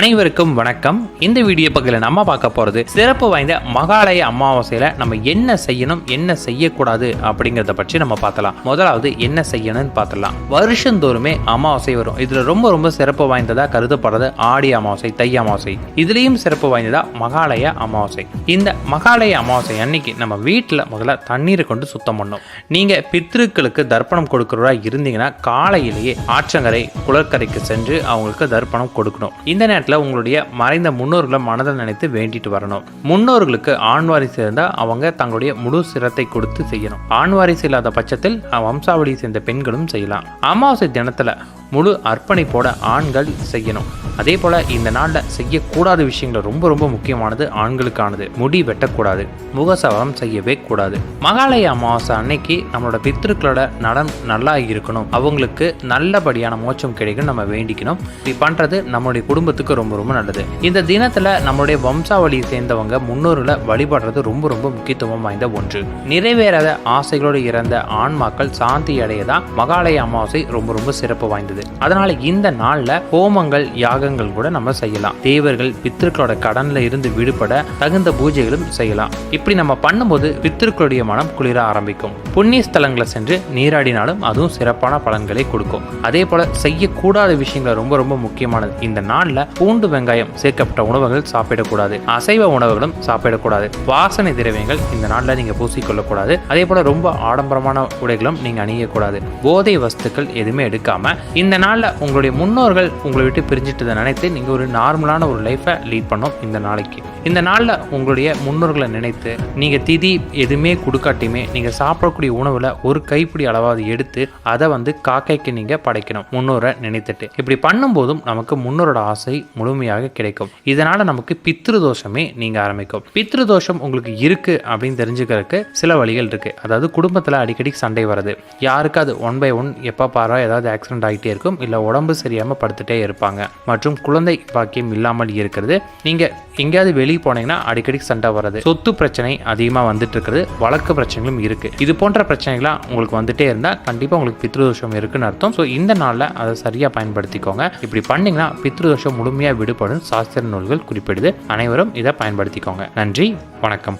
அனைவருக்கும் வணக்கம். இந்த வீடியோ பக்கத்தில் நம்ம பார்க்க போகிறது சிறப்பு வாய்ந்த மகாலய அமாவாசையில் நம்ம என்ன செய்யணும் என்ன செய்யக்கூடாது அப்படிங்கிறத பற்றி நம்ம பார்த்தலாம். முதலாவது என்ன செய்யணும்னு பார்த்துடலாம் வருஷந்தோறுமே அமாவாசை வரும். இதில் ரொம்ப ரொம்ப சிறப்பு வாய்ந்ததாக கருதப்படுறது ஆடி அமாவாசை தை அமாவாசை. இதுலேயும் சிறப்பு வாய்ந்ததா மகாலய அமாவாசை. இந்த மகாலய அமாவாசை அன்னைக்கு நம்ம வீட்டில் முதல்ல தண்ணீரை கொண்டு சுத்தம் பண்ணணும். நீங்கள் பித்ருக்களுக்கு தர்ப்பணம் கொடுக்குறவரா இருந்தீங்கன்னா காலையிலேயே ஆற்றங்கரை குளக்கரைக்கு சென்று அவங்களுக்கு தர்ப்பணம் கொடுக்கணும். இந்த நேரத்தில் உங்களுடைய மறைந்த முன்னோர்களை மனதில் நினைத்து வேண்டிட்டு வரணும். முன்னோர்களுக்கு ஆண் வாரிசு இருந்தால் அவங்க தங்களுடைய முழு சிரத்தை கொடுத்து செய்யணும். ஆண் வாரிசு இல்லாத பட்சத்தில் வம்சாவளியை சேர்ந்த பெண்களும் செய்யலாம். அமாவாசை தினத்தில் முழு அர்ப்பணிப்போட ஆண்கள் செய்யணும். அதே போல் இந்த நாளில் செய்யக்கூடாத விஷயங்கள் ரொம்ப ரொம்ப முக்கியமானது ஆண்களுக்கானது. முடி வெட்டக்கூடாது முகசவரம் செய்யவே கூடாது. மகாலய அமாவாசை அன்னைக்கு நம்மளோட பித்திருக்களோட நலம் நல்லா இருக்கணும். அவங்களுக்கு நல்லபடியான மோட்சம் கிடைக்கும் நம்ம வேண்டிக்கணும். இப்படி பண்ணுறது நம்மளுடைய குடும்பத்துக்கு ரொம்ப ரொம்ப நல்லது. இந்த தினத்தில் நம்மளுடைய வம்சாவளியை சேர்ந்தவங்க முன்னோர்களை வழிபடுறது ரொம்ப ரொம்ப முக்கியத்துவம் வாய்ந்த ஒன்று. நிறைவேறாத ஆசைகளோடு இறந்த ஆன்மாக்கள் சாந்தி அடைய தான் மகாலய அமாவாசை ரொம்ப ரொம்ப சிறப்பு வாய்ந்தது. அதனால இந்த நாள்ல ஹோமங்கள் யாகங்கள் கூட நம்ம செய்யலாம். தேவர்கள் பித்திருக்களோட கடன்ல இருந்து விடுபட தகுந்த பூஜைகளும் செய்யலாம். இப்படி நம்ம பண்ணும்போது பித்திருக்களுடைய மனம் குளிர ஆரம்பிக்கும். புண்ணிய ஸ்தலங்களை சென்று நீராடினாலும் அதுவும் சிறப்பான பலன்களை கொடுக்கும். அதே போல செய்யக்கூடாத விஷயங்கள் ரொம்ப ரொம்ப முக்கியமானது. இந்த நாள்ல பூண்டு வெங்காயம் சேர்க்கப்பட்ட உணவுகள் சாப்பிடக்கூடாது. அசைவ உணவுகளும் சாப்பிடக்கூடாது. வாசனை திரவியங்கள் இந்த நாள்ல நீங்க பூசிக்கொள்ளக்கூடாது. அதே போல ரொம்ப ஆடம்பரமான உடைகளும் நீங்க அணியக்கூடாது. போதை வஸ்துக்கள் எதுவுமே எடுக்காம இந்த நாளில் உங்களுடைய முன்னோர்கள் உங்களை விட்டு பிரிஞ்சிட்டதை நினைத்து நீங்க ஒரு நார்மலான ஒரு லைஃப்பை லீட் பண்ணோம் இந்த நாளைக்கு. இந்த நாளில் உங்களுடைய முன்னோர்களை நினைத்து நீங்கள் திதி எதுவுமே கொடுக்காட்டியுமே நீங்கள் சாப்பிடக்கூடிய உணவில் ஒரு கைப்பிடி அளவாவது எடுத்து அதை வந்து காக்கைக்கு நீங்கள் படைக்கணும் முன்னோரை நினைத்துட்டு. இப்படி பண்ணும்போதும் நமக்கு முன்னோரோட ஆசை முழுமையாக கிடைக்கும். இதனால் நமக்கு பித்ரு தோஷமே நீங்கள் ஆரம்பிக்கும். பித்ரு தோஷம் உங்களுக்கு இருக்குது அப்படின்னு தெரிஞ்சுக்கிறதுக்கு சில வழிகள் இருக்குது அதாவது குடும்பத்தில் அடிக்கடி சண்டை வருது யாருக்கு அது ஒன் பை ஒன் எப்போ பாரா ஏதாவது ஆக்சிடென்ட் ஆகிட்டே இருக்கும் இல்லை உடம்பு சரியாமல் படுத்துகிட்டே இருப்பாங்க. மற்றும் குழந்தை பாக்கியம் இல்லாமல் இருக்கிறது. நீங்கள் எங்கேயாவது வெளியே போனீங்கன்னா அடிக்கடி சண்டை வர்றது. சொத்து பிரச்சனை அதிகமாக வந்துட்டு இருக்குது வழக்கு பிரச்சனைகளும் இருக்கு. இது போன்ற பிரச்சனைகள்லாம் உங்களுக்கு வந்துட்டே இருந்தால் கண்டிப்பாக உங்களுக்கு பித்ருதோஷம் இருக்குன்னு அர்த்தம். ஸோ இந்த நாளில் அதை சரியாக பயன்படுத்திக்கோங்க. இப்படி பண்ணீங்கன்னா பித்ருதோஷம் முழுமையாக விடுபடும் சாஸ்திர நூல்கள் குறிப்பிடுது. அனைவரும் இதை பயன்படுத்திக்கோங்க. நன்றி. வணக்கம்.